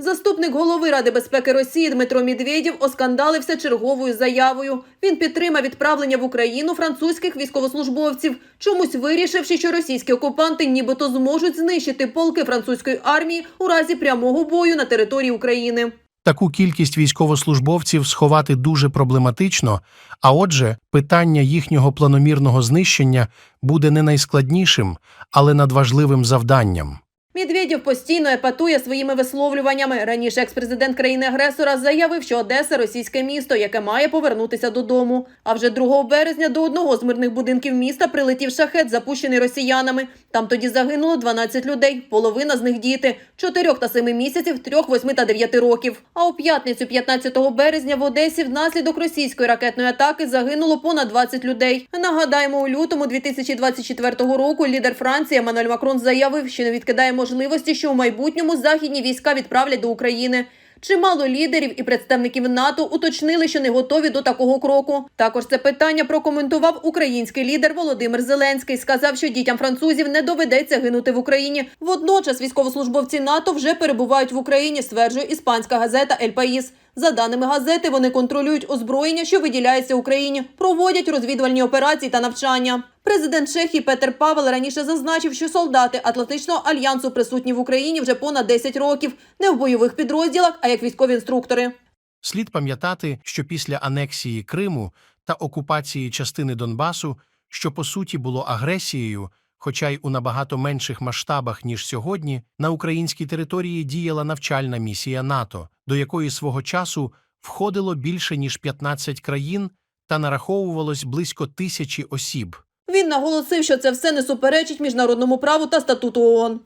Заступник голови Ради безпеки Росії Дмитро Медведєв оскандалився черговою заявою. Він підтримав відправлення в Україну французьких військовослужбовців, чомусь вирішивши, що російські окупанти нібито зможуть знищити полки французької армії у разі прямого бою на території України. Таку кількість військовослужбовців сховати дуже проблематично, а отже, питання їхнього планомірного знищення буде не найскладнішим, але надважливим завданням. Медведєв постійно епатує своїми висловлюваннями. Раніше екс-президент країни-агресора заявив, що Одеса російське місто, яке має повернутися додому. А вже 2 березня до одного з мирних будинків міста прилетів шахет, запущений росіянами. Там тоді загинуло 12 людей, половина з них діти 4 та 7 місяців, 3, 8 та 9 років. А у п'ятницю, 15 березня, в Одесі внаслідок російської ракетної атаки загинуло понад 20 людей. Нагадаємо, у лютому 2024 року лідер Франції Еммануель Макрон заявив, що не відкидає можливості, що у майбутньому західні війська відправлять до України. Чимало лідерів і представників НАТО уточнили, що не готові до такого кроку. Також це питання прокоментував український лідер Володимир Зеленський. Сказав, що дітям французів не доведеться гинути в Україні. Водночас військовослужбовці НАТО вже перебувають в Україні, стверджує іспанська газета «Ель Паїс». За даними газети, вони контролюють озброєння, що виділяється Україні, проводять розвідувальні операції та навчання. Президент Чехії Петер Павел раніше зазначив, що солдати Атлантичного альянсу присутні в Україні вже понад 10 років, не в бойових підрозділах, а як військові інструктори. Слід пам'ятати, що після анексії Криму та окупації частини Донбасу, що по суті було агресією, хоча й у набагато менших масштабах, ніж сьогодні, на українській території діяла навчальна місія НАТО, до якої свого часу входило більше ніж 15 країн та нараховувалось близько тисячі осіб. Він наголосив, що це все не суперечить міжнародному праву та статуту ООН.